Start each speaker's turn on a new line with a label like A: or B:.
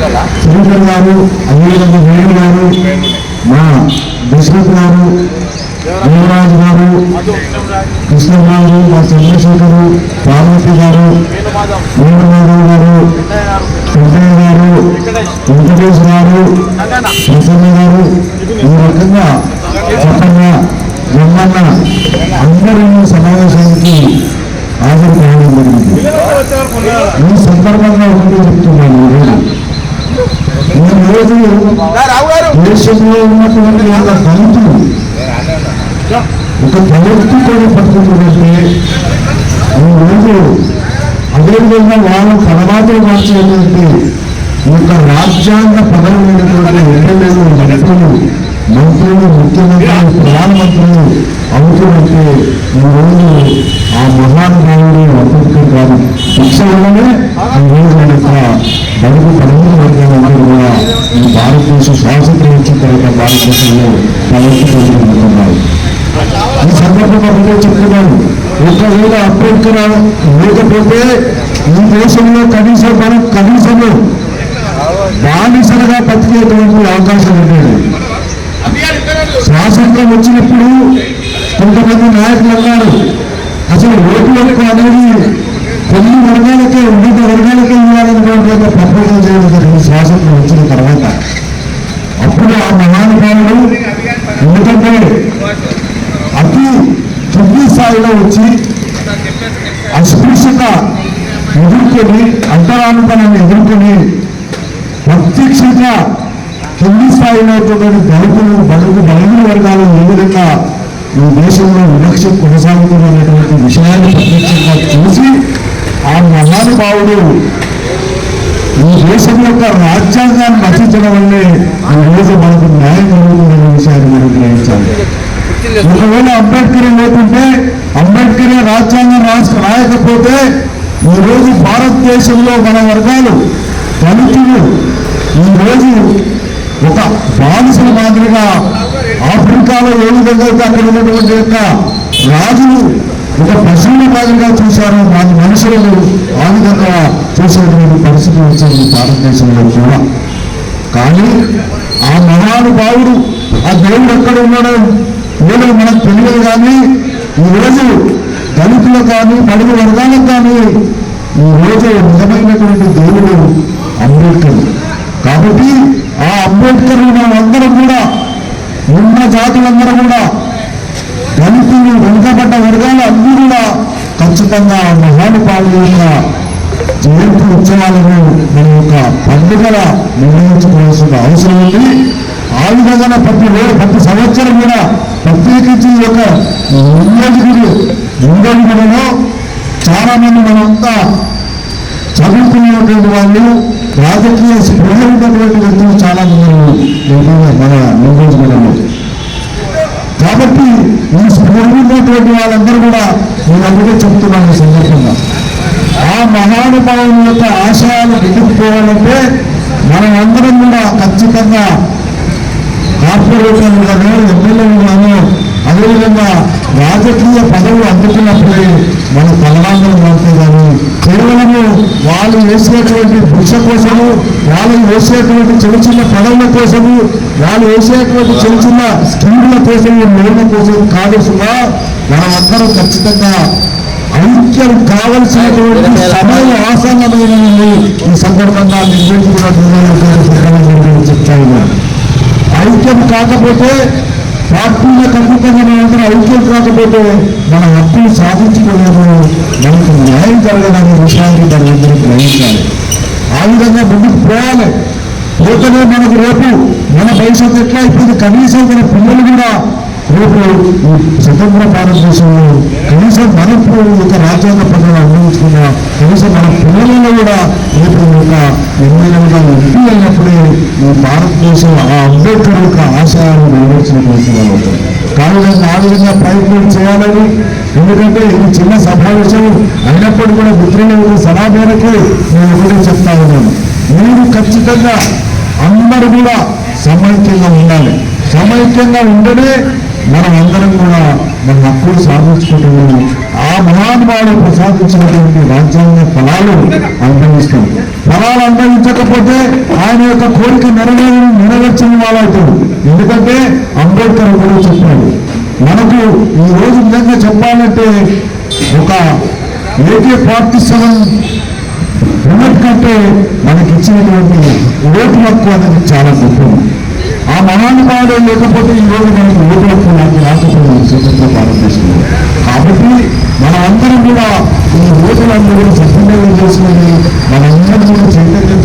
A: శంకర్ గారు అదేవిధంగా వేణు గారు మా దశరథ్ గారు దేవరాజు గారు కృష్ణరాజు మా చంద్రశేఖరు పార్వతి గారు వేణుమాధవ్ గారు వెంకయ్య గారు వెంకటేష్ గారు ప్రసన్న గారు ఈ రకంగా ఈరోజు దేశంలో ఉన్నటువంటి ఒక ఒక దళితుడు పట్టుకుంటుందంటే ఈ రోజు అదేవిధంగా వాళ్ళు తలవాతలు మార్చేటువంటి యొక్క రాజ్యాంగ పదవులైనటువంటి ఎమ్మెల్యేలు మంత్రులు మంత్రులు ముఖ్యమంత్రులు ప్రధానమంత్రులు అవుతుందంటే ఈరోజు ఆ మహానుభావుడు అంబేద్కర్ గారు శిక్ష వల్లనే ఈరోజు మన యొక్క బడుగు పదమూడు వర్గాలందరూ కూడా ఈ భారతదేశ స్వాతంత్రం వచ్చిన తర్వాత భారతదేశంలో తలెత్తుకుంటున్నారు ఈ సందర్భంగా ఒకటే చెప్తున్నాను. ఒకవేళ అంబేద్కర్ లేకపోతే ఈ దేశంలో కనీసం మనం కనీసము బానిసలుగా బతికేటువంటి అవకాశం ఉండేది. స్వాతంత్రం వచ్చినప్పుడు కొంతమంది నాయకులు అన్నారు అసలు ఓటు హక్కు అనేది కొన్ని వర్గాలకే వివిధ వర్గాలకే ఇవ్వాలనేటువంటి ఒక ప్రపోజల్ చేయడం జరిగింది స్వాతంత్రం వచ్చిన తర్వాత. అప్పుడు ఆ మహానుభావుడు ఎందుకంటే అతి తుది స్థాయిలో వచ్చి అస్పృశ్యత ఎదుర్కొని అంతరానుపణాన్ని ఎదుర్కొని ప్రత్యక్షంగా కింది స్థాయిలో ఉన్నటువంటి దళితులు బడుగు బలగిన వర్గాలు ఏ విధంగా ఈ దేశంలో వివక్ష కొనసాగుతున్నటువంటి విషయాన్ని ప్రత్యక్షంగా చూసి ఆ మహానుభావుడు ఈ దేశం యొక్క రాజ్యాంగాన్ని రచించడం వల్లే ఆ రోజు మనకు న్యాయం జరుగుతుందనే విషయాన్ని మనం గ్రహించాలి. ఒకవేళ అంబేద్కర్ లేకుంటే అంబేద్కర్ రాజ్యాంగం రాసి రాయకపోతే ఈరోజు రోజు భారతదేశంలో మన వర్గాలు దళితులు ఈరోజు రోజు ఒక బానిసల మాదిరిగా ఆఫ్రికాలో ఏ విధంగా అయితే అక్కడ ఉన్నటువంటి యొక్క రాజులు ఒక పశువుల మాదిరిగా చూశారు మన మనుషులను ఆ విధంగా చూసేటువంటి పరిస్థితి వచ్చింది భారతదేశంలో కూడా. కానీ ఆ మహానుభావుడు ఆ దేవుడు ఎక్కడ ఉన్నాడో ఏదో మనకు తెలియదు కానీ ఈరోజు దళితులు కానీ పడుగు వర్గాలకు కానీ ఈరోజు నిజమైనటువంటి దేవుడు అంబేద్కర్. కాబట్టి ఆ అంబేద్కర్ మనం కూడా ఉన్న జాతులందరూ కూడా దళితులు వెనుకబడ్డ వర్గాలు అన్ని కూడా ఖచ్చితంగా ఆ మహానుభావుల యొక్క జయంతి ఉత్సవాలను మన యొక్క పండుగల నిర్వహించుకోవాల్సిన అవసరం ఉంది. ఆ విధంగా ప్రతి రోజు ప్రతి సంవత్సరం కూడా ప్రత్యేకించి ఒక యొక్క నియోజకుడు నియోజకులలో చాలా మంది మనంతా చదువుకున్నటువంటి వాళ్ళు రాజకీయ స్పృహ ఉన్నటువంటి వ్యక్తులు చాలా మంది మన నియోజకవర్గంలో కాబట్టి ఈ స్పృహ ఉన్నటువంటి వాళ్ళందరూ కూడా నేను అందుకే చెప్తున్నాను సందర్భంగా. ఆ మహానుభావుల యొక్క ఆశయాలు ఎదుర్కోవాలంటే మనం అందరం కూడా ఖచ్చితంగా కార్పొరేటర్లు కానీ ఎమ్మెల్యేలు కానీ అదేవిధంగా రాజకీయ పద అందుకున్నప్పుడే మన తలరాంగలు మారుతాయి కానీ కేవలము వాళ్ళు వేసేటువంటి భిక్ష కోసము వాళ్ళు వేసేటువంటి చిన్న చిన్న పదవుల కోసము వాళ్ళు వేసేటువంటి చిన్న చిన్న స్కీముల కోసము లోన్ల కోసం కాదు సుమా. మనమందరం ఖచ్చితంగా ఐక్యం కావలసినటువంటి సమయం ఆసన్నమైనది ఈ సందర్భంగా నిర్వహించుకున్నటువంటి చెప్తాను ఐక్యం కాకపోతే పార్టీలకు అతీతంగా మనందరం ఐక్యం కాకపోతే మన హక్కులు సాధించుకోలేదు మనకు న్యాయం జరగదనే విషయాన్ని దాని గ్రహించాలి ఆ విధంగా ముందుకు పోవాలి. లేకపోతే మనకు రేపు మన భవిష్యత్తు ఎట్లా ఇప్పుడు కనీసం మన పిల్లలు కూడా రేపు ఈ స్వతంత్ర భారతదేశంలో కనీసం మన యొక్క రాజ్యాంగ పదవులు అనుభవించుకున్న కనీసం మన పిల్లలలో కూడా రేపు యొక్క ఎమ్మెల్యేలుగా ఎంపీ అయినప్పుడే ఈ భారతదేశం ఆ అంబేద్కర్ యొక్క ఆశయాలను నెరవేర్చినటువంటి వాళ్ళు అవుతారు. ఆ విధంగా ప్రయత్నం చేయాలని ఎందుకంటే ఇది చిన్న సమావేశం అయినప్పుడు కూడా మిత్రుల సలహా మేరకు నేను ఒకటే చెప్తా ఉన్నాను. మీరు ఖచ్చితంగా అందరూ కూడా సమైక్యంగా ఉండాలి. సమైక్యంగా ఉండనే మనం అందరం కూడా మనం హక్కులు సాధించుకుంటున్నాము ఆ మహానుభావుడు ప్రసాదించినటువంటి రాజ్యాంగ ఫలాలు అనుభవిస్తాం. ఫలాలు అనుభవించకపోతే ఆయన యొక్క కోరిక నెరవేరు నెరవేర్చని వాళ్ళవుతాడు ఎందుకంటే అంబేద్కర్ కూడా చెప్పాడు మనకు ఈ రోజు నిజంగా చెప్పాలంటే ఒక ఏకే ఫార్టీ సెవెన్ ఉన్నట్టుకంటే మనకి ఇచ్చినటువంటి ఓటు హక్కు అనేది చాలా గొప్పది. ఆ మహానుభావుడు లేకపోతే ఈరోజు మనకి ఓటు హక్కు నాకు స్వతంత్ర భారతదేశంలో కాబట్టి మన అందరం కూడా ఈ ఓటులందరూ కూడా సద్వినియోగం చేసుకుని మనందరం కూడా చైతన్యం